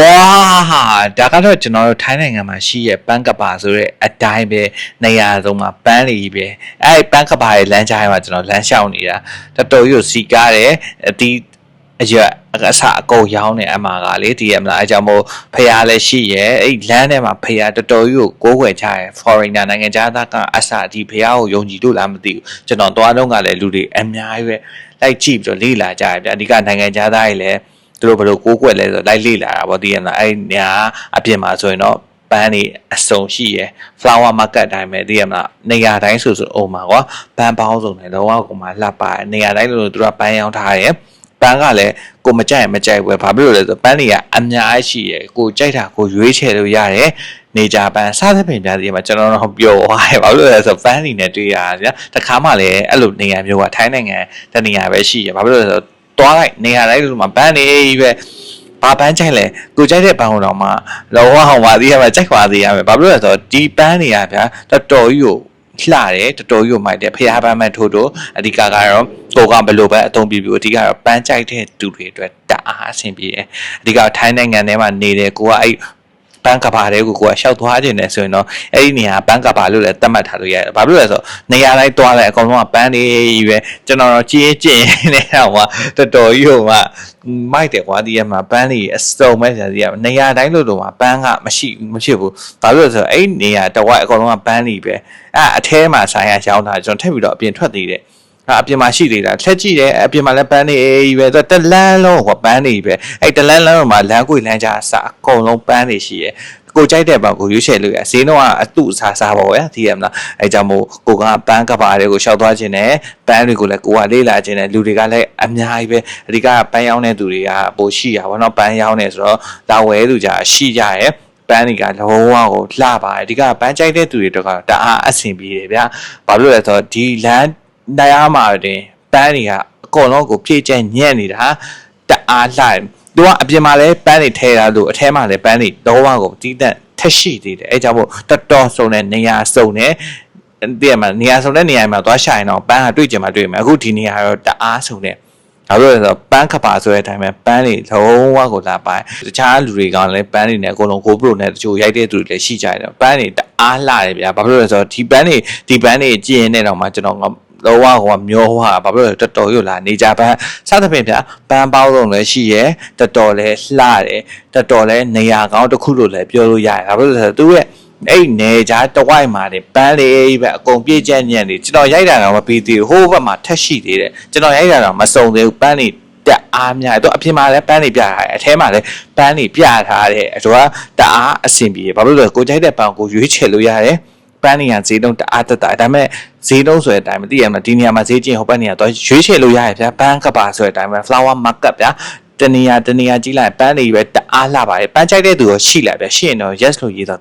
ဟာဒါကတော့ကျွန်တော်တို့ထိုင်းနိုင်ငံမှာရှိရဲ့ပန်းကပါဆိုတဲ့အတိုင်းပဲနေရာဆုံးမှာပန်းလေးပဲအဲ့ဒီပန်းကပါရဲ့လမ်းကြားထဲမှာကျွန်တော်လမ်းလျှောက်နေတာတော်တော်ကြီးကိုစီကားတယ်အတီးအရွက်အစအကုန်ရောင်းနေအမှားကလေတည်ရမလားအဲကြောင့်မို့ဖះလည်းရှိရဲ့အဲ့လမ်းထဲမှာဖះတော်တော်ကြီးကိုကိုးကွယ်ချရဲ့ foreigner နိုင်ငံသားသားကအစဒီဖះကိုယုံကြည်လို့လားမသိဘူးကျွန်တော်သွားတော့ကလည်းလူတွေအများကြီးပဲလိုက်ကြည့်ပြီးတော့လေ့လာကြရတယ်ဗျအဓိကနိုင်ငံသားသားတွေလည်း သူတို့ဘယ်လိုကိုးကွယ်လဲဆိုတော့လိုက်လေ့လာတာပေါ့တည်ရမလားအဲ့ညာအပြင်မှာဆိုရင်တော့ပန်းနေအစုံရှိရယ် flower market အတိုင်းပဲတည်ရမလားနေရာတိုင်းဆိုဆိုအုံမှာကွာပန်းပေါင်းစုံတယ်တော့ကကိုမှလှပနေရာတိုင်းလို့သူတို့ကပန်းရောင်းထားတယ်ပန်းကလည်းကိုမကြိုက်ရင်မကြိုက်ဘူးဘာဖြစ်လို့လဲဆိုတော့ပန်းတွေကအများကြီးရှိရယ်ကိုကြိုက်တာကိုရွေးချယ်လို့ရတယ်နေကြပန်းစားသဖြင့်များစီမှာကျွန်တော်တို့ပြောသွားတယ်ဘာလို့လဲဆိုတော့ပန်းနေနဲ့တွေ့ရတာဗျာတခါမှလည်းအဲ့လိုနေရာမျိုးကထိုင်းနိုင်ငံတနေရာပဲရှိရယ်ဘာဖြစ်လို့လဲဆိုတော့ သွားလိုက်နေရာတိုင်းလို့မှာဘန်းနေကြီးပဲဘာဘန်းချိုက်လဲကိုကြိုက်တဲ့ဘန်းဟိုတော့မှလောဟောင်းပါသေးရမယ်ကြိုက်ပါသေးရမယ်ဘာဖြစ်လို့လဲဆိုတော့ဒီဘန်းနေရဗျာတော်တော်ကြီးကိုလှတယ်တော်တော်ကြီးကိုမိုက်တယ်ဖျားပန်းမဲ့ထိုးထိုးအဓိကကတော့ကိုကဘယ်လိုပဲအသုံးပြပြအဓိကတော့ပန်းကြိုက်တဲ့သူတွေအတွက်တအားအဆင်ပြေတယ်အဓိကထိုင်းနိုင်ငံထဲမှာနေတယ်ကိုကအဲ့ ပန်းကဘာတွေကိုကိုကရှောက်သွားခြင်းနဲ့ဆိုရင်တော့အဲ့ဒီနေရာပန်းကဘာလို့လဲသတ်မှတ်ထားလို့ရတယ်။ဘာလို့လဲဆိုတော့နေရာတိုင်းသွားလဲအကုန်လုံးကပန်းတွေကြီးပဲကျွန်တော်တော့ကြီးကျင်နေတာဟိုတော်တော်ကြီးဟိုမှာမိုက်တယ်ကွာဒီကမှာပန်းတွေအစုံပဲဆရာကြီးကနေရာတိုင်းလို့တော့မှာပန်းကမရှိမဖြစ်ဘူး။ဘာလို့လဲဆိုတော့အဲ့ဒီနေရာတစ်ဝက်အကုန်လုံးကပန်းတွေပဲ။အဲ့အထဲမှာဆိုင်ရရောင်းတာကျွန်တော်ထပ်ပြီးတော့အပြင်ထွက်သေးတယ်။ အပြင်မှာရှိသေးတာဆက်ကြည့်တယ်အပြင်မှာလည်းပန်းနေကြီးပဲဆိုတော့တလန်းလုံးကပန်းနေပဲအဲ့တလန်းလုံးမှာလမ်းကွေလမ်းကြားအစအကုန်လုံးပန်းနေရှိရဲ့ကိုကြိုက်တဲ့ဘက်ကိုရွေးချယ်လို့ရဈေးနှုန်းကအတုအစားစားပါဘောရသိရမလားအဲကြောင့်မို့ကိုကပန်းကပါတွေကိုရှောက်သွားခြင်းနဲ့ပန်းတွေကိုလည်းကိုကလေးလာခြင်းနဲ့လူတွေကလည်းအများကြီးပဲအဓိကပန်းရောင်းတဲ့သူတွေကပိုရှိရပါတော့ပန်းရောင်းနေဆိုတော့လာဝဲသူကြရှိကြရဲ့ပန်းတွေကလုံးဝကိုလှပါတယ်ဒီကပန်းကြိုက်တဲ့သူတွေတော့ကတအားအဆင်ပြေတယ်ဗျာဘာလို့လဲဆိုတော့ဒီလမ်း တရားမှာတင်ပန်းတွေကအကုန်လုံးကိုဖြည့်ကျက်ညံ့နေတာတအားလှတယ်သူကအပြင်မှာလည်းပန်းတွေထဲတာလို့အထဲမှာလည်းပန်းတွေတော့ဝါကိုတီးတက်ထက်ရှိသေးတယ်အဲကြောင့်မို့တော်တော်စုံတဲ့နေရာစုံတဲ့တည့်ရမှာနေရာစုံတဲ့နေရာမှာသွားရှာရင်တော့ပန်းကတွေ့ကြမှာတွေ့မှာအခုဒီနေရာတော့တအားစုံတဲ့ဘာလို့လဲဆိုတော့ပန်းခပါဆိုတဲ့အတိုင်းပဲပန်းတွေလုံးဝကိုလာပိုင်းတခြားလူတွေကလည်းပန်းတွေနဲ့အကုန်လုံးကိုပရိုနဲ့တချို့ရိုက်တဲ့သူတွေလည်းရှိကြတယ်ပန်းတွေတအားလှတယ်ဗျာဘာဖြစ်လို့လဲဆိုတော့ဒီပန်းတွေဒီပန်းတွေကြည့်ရင်လည်းတော့မှကျွန်တော်က လောကဟိုကမျောဟွာဘာဖြစ်လို့လဲတော်တော်ရွလာနေကြပန်းစသဖြင့်ဗျာပန်းပေါင်းလုံးလည်းရှိရဲတော်တော်လည်းလှတယ်တော်တော်လည်းနေရာကောင်းတစ်ခုလို့လည်းပြောလို့ရတယ်ဘာဖြစ်လို့လဲဆိုတော့သူရဲ့အဲ့နေကြတဝိုက်မှာနေပန်းလေးပဲအကုန်ပြည့်ကျက်ညံ့နေကျွန်တော်ရိုက်တာတော့မပြီးသေးဘူးဟိုဘက်မှာထက်ရှိသေးတယ်ကျွန်တော်ရိုက်တာတော့မစုံသေးဘူးပန်းနေတက်အားများတယ်သူအပြင်မှာလည်းပန်းနေပြထားတယ်အထဲမှာလည်းပန်းနေပြထားတယ်အဲတော့တအားအဆင်ပြေဘာလို့လဲကိုကြိုက်တဲ့ပန်းကိုရွေးချယ်လို့ရတယ် ပန်းနေရဈေးလုံးတအားတက်တာဒါပေမဲ့ဈေးလုံးဆိုတဲ့အတိုင်းမသိရမှာဒီနေရာမှာဈေးကျင်ဟိုဘက်နေရာတော့ရွေးချယ်လို့ရတယ်ဗျာပန်းကပါဆိုတဲ့အတိုင်းပဲ flower market ဗျာတနေရာတနေရာကြီးလိုက်ပန်းနေပဲတအားလှပါတယ်ပန်းကြိုက်တဲ့သူရောရှိလိုက်ဗျာရှိရင်တော့ yes လို့ရေးတော့